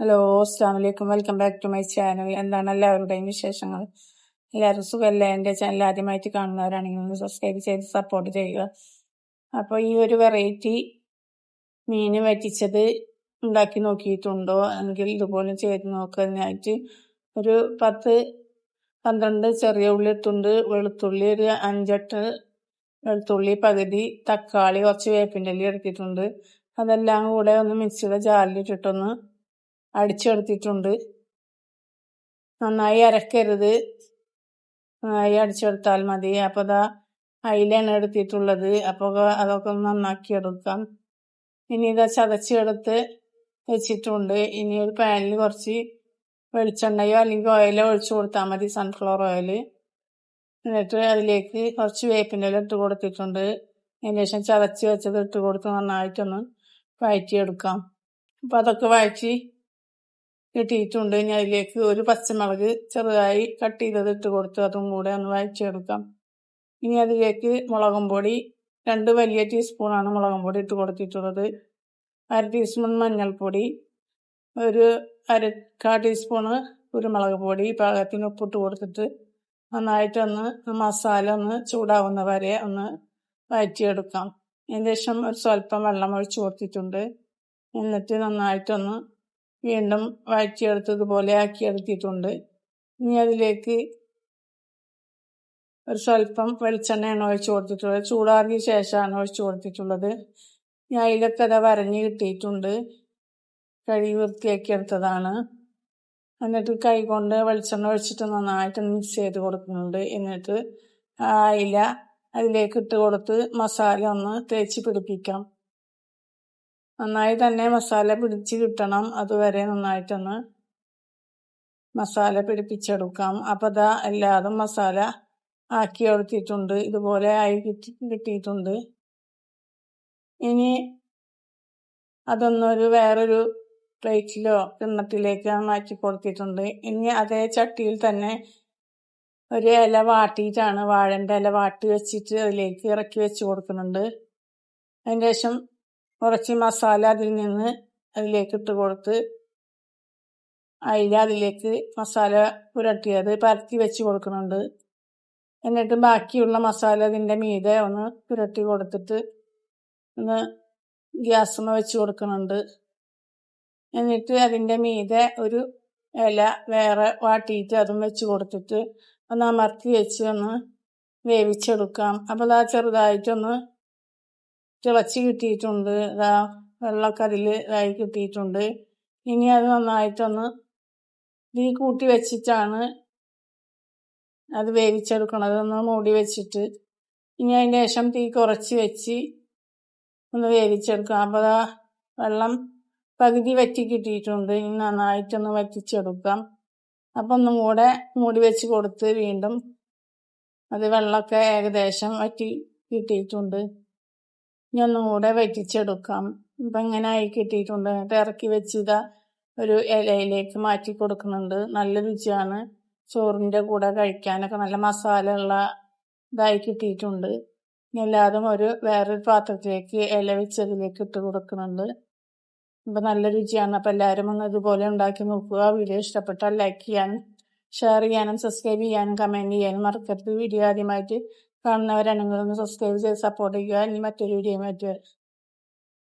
Hello അസ്സാം വലൈക്കും welcome back to my channel എന്താണ് എല്ലാവരുടെയും വിശേഷങ്ങൾ? എല്ലാവരും സുഖമല്ലേ എന്റെ ചാനൽ ആദ്യമായിട്ട് കാണുന്നവരാണെങ്കിൽ ഒന്ന് സബ്സ്ക്രൈബ് ചെയ്ത് സപ്പോർട്ട് ചെയ്യുക. അപ്പോൾ ഈ ഒരു വെറൈറ്റി മീൻ വറ്റിച്ചത് ഉണ്ടാക്കി നോക്കിയിട്ടുണ്ടോ? അല്ലെങ്കിൽ ഇതുപോലെ ചെയ്ത് നോക്കാനായിട്ട് ഒരു പത്ത് പന്ത്രണ്ട് ചെറിയ ഉള്ളി ഇട്ടുണ്ട്. വെളുത്തുള്ളി ഒരു അഞ്ചെട്ട് വെളുത്തുള്ളി പകുതി തക്കാളി കുറച്ച് വേപ്പിന്റെ ഇല എടുത്തിട്ടുണ്ട്. അതെല്ലാം കൂടെ ഒന്ന് മിക്സിയുടെ ജാറിലിട്ടിട്ടൊന്ന് അടിച്ചെടുത്തിട്ടുണ്ട്. നന്നായി അരക്കരുത്. നന്നായി അടിച്ചെടുത്താൽ മതി. അപ്പോൾ അതാ അതിലാണ് എടുത്തിട്ടുള്ളത്. അപ്പോൾ അതൊക്കെ നന്നാക്കി എടുക്കാം. ഇനി ഇതാ ചതച്ചെടുത്ത് വെച്ചിട്ടുണ്ട്. ഇനി ഒരു പാനിൽ കുറച്ച് വെളിച്ചെണ്ണയോ അല്ലെങ്കിൽ ഓയിലോ ഒഴിച്ചു കൊടുത്താൽ മതി. സൺഫ്ലവർ ഓയിൽ എന്നിട്ട് അതിലേക്ക് കുറച്ച് വേപ്പിന്റെ ഇല ഇട്ട് കൊടുത്തിട്ടുണ്ട്. അതിന് ശേഷം ചതച്ച് വെച്ചത് ഇട്ട് കൊടുത്ത് നന്നായിട്ടൊന്ന് വഴറ്റിയെടുക്കാം. അപ്പോൾ അതൊക്കെ വഴറ്റി കിട്ടിയിട്ടുണ്ട്. ഇനി അതിലേക്ക് ഒരു പച്ചമുളക് ചെറുതായി കട്ട് ചെയ്തത് ഇട്ട് കൊടുത്ത് അതും കൂടെ ഒന്ന് വഴച്ചെടുക്കാം ഇനി അതിലേക്ക് മുളകും പൊടി രണ്ട് വലിയ ടീസ്പൂണാണ് മുളകും പൊടി ഇട്ട് കൊടുത്തിട്ടുള്ളത്. അര ടീസ്പൂൺ മഞ്ഞൾപ്പൊടി ഒരു അര കാ ടീസ്പൂണ് കുരുമുളക് പൊടി പാകത്തിന് ഉപ്പിട്ട് കൊടുത്തിട്ട് നന്നായിട്ടൊന്ന് മസാല ഒന്ന് ചൂടാവുന്ന വരെ ഒന്ന് വഴറ്റിയെടുക്കാം. ഏകദേശം ഒരു സ്വല്പം വെള്ളം ഒഴിച്ചു കൊടുത്തിട്ടുണ്ട്. എന്നിട്ട് നന്നായിട്ടൊന്ന് വീണ്ടും വഴറ്റിയെടുത്തതുപോലെ ആക്കിയെടുത്തിട്ടുണ്ട്. ഇനി അതിലേക്ക് ഒരു സ്വല്പം വെളിച്ചെണ്ണയാണ് ഒഴിച്ചു കൊടുത്തിട്ടുള്ളത്. ചൂടാറിയ ശേഷമാണ് ഒഴിച്ചു കൊടുത്തിട്ടുള്ളത്. ഞാൻ അതിലൊക്കെ അത് വരഞ്ഞ് കിട്ടിയിട്ടുണ്ട്. കഴുകി വൃത്തിയാക്കി എടുത്തതാണ്. എന്നിട്ട് കൈ കൊണ്ട് വെളിച്ചെണ്ണ ഒഴിച്ചിട്ട് നന്നായിട്ട് മിക്സ് ചെയ്ത് കൊടുക്കുന്നുണ്ട്. എന്നിട്ട് ആ ഇല അതിലേക്ക് ഇട്ട് കൊടുത്ത് മസാല ഒന്ന് തേച്ച് പിടിപ്പിക്കാം. നന്നായി തന്നെ മസാല പിടിച്ച് കിട്ടണം. അതുവരെ നന്നായിട്ടൊന്ന് മസാല പിടിപ്പിച്ചെടുക്കാം. അപ്പോൾ അതാ എല്ലാതും മസാല ആക്കി എടുത്തിട്ടുണ്ട്. ഇതുപോലെ ആയി കിട്ടി കിട്ടിയിട്ടുണ്ട്. ഇനി അതൊന്നൊരു വേറൊരു പ്ലേറ്റിലോ കിണ്ണത്തിലേക്ക് മാറ്റി കൊടുത്തിട്ടുണ്ട്. ഇനി അതേ ചട്ടിയിൽ തന്നെ ഒരു ഇല വാട്ടിയിട്ടാണ് വാഴന്റെ ഇല വാട്ടി വെച്ചിട്ട് അതിലേക്ക് ഇറക്കി വെച്ച് കൊടുക്കുന്നുണ്ട്. അതിന് ശേഷം കുറച്ച് മസാല അതിൽ നിന്ന് അതിലേക്ക് ഇട്ട് കൊടുത്ത് അതിൽ അതിലേക്ക് മസാല പുരട്ടിയത് പരത്തി വെച്ച് കൊടുക്കുന്നുണ്ട്. എന്നിട്ട് ബാക്കിയുള്ള മസാല അതിന്റെ മീതെ ഒന്ന് പുരട്ടി കൊടുത്തിട്ട് ഒന്ന് ഗ്യാസുമ്മ വെച്ച് കൊടുക്കുന്നുണ്ട്. എന്നിട്ട് അതിന്റെ മീതെ ഒരു ഇല വേറെ വാട്ടിയിട്ട് അതും വെച്ച് കൊടുത്തിട്ട് ഒന്ന് അമർത്തി വെച്ച് ഒന്ന് വേവിച്ചെടുക്കാം. അപ്പോൾ അത് ചെറുതായിട്ടൊന്ന് തിളച്ച് കിട്ടിയിട്ടുണ്ട്. ഇതാ വെള്ളമൊക്കെ ഇതായി കിട്ടിയിട്ടുണ്ട്. ഇനി അത് നന്നായിട്ടൊന്ന് തീ കൂട്ടി വെച്ചിട്ടാണ് അത് വേവിച്ചെടുക്കണത്. ഒന്ന് മൂടി വെച്ചിട്ട് ഇനി അതിന് ശേഷം തീ കുറച്ച് വെച്ച് ഒന്ന് വേവിച്ചെടുക്കാം അപ്പോൾ ആ വെള്ളം പകുതി വറ്റി കിട്ടിയിട്ടുണ്ട്. ഇനി നന്നായിട്ടൊന്ന് വറ്റിച്ചെടുക്കാം. അപ്പം ഒന്നും കൂടെ മൂടി വെച്ച് കൊടുത്ത് വീണ്ടും അത് വെള്ളമൊക്കെ ഏകദേശം വറ്റി കിട്ടിയിട്ടുണ്ട്. ഇനി വറ്റിച്ചെടുക്കാം. ഇപ്പം ഇങ്ങനെ ആയി കിട്ടിയിട്ടുണ്ട്. എന്നിട്ട് ഇറക്കി വെച്ചിതാ ഒരു ഇലയിലേക്ക് മാറ്റി കൊടുക്കുന്നുണ്ട്. നല്ല രുചിയാണ്. ചോറിന്റെ കൂടെ കഴിക്കാനൊക്കെ നല്ല മസാല ഉള്ള ഇതായി കിട്ടിയിട്ടുണ്ട്. എല്ലാതും ഒരു വേറൊരു പാത്രത്തിലേക്ക് ഇല വെച്ചതിലേക്ക് ഇട്ട് കൊടുക്കുന്നുണ്ട്. അപ്പം നല്ല രുചിയാണ്. അപ്പം എല്ലാവരും ഒന്ന് ഇതുപോലെ ഉണ്ടാക്കി നോക്കുക. വീഡിയോ ഇഷ്ടപ്പെട്ടാൽ ലൈക്ക് ചെയ്യാനും ഷെയർ ചെയ്യാനും സബ്സ്ക്രൈബ് ചെയ്യാനും കമന്റ് ചെയ്യാനും മറക്കരുത്. വീഡിയോ ആദ്യമായിട്ട് കാണുന്നവരാണെങ്കിൽ ഒന്ന് സബ്സ്ക്രൈബ് ചെയ്ത് സപ്പോർട്ട് ചെയ്യുക. ഇനി മറ്റൊരു വീഡിയോ ആയിട്ട്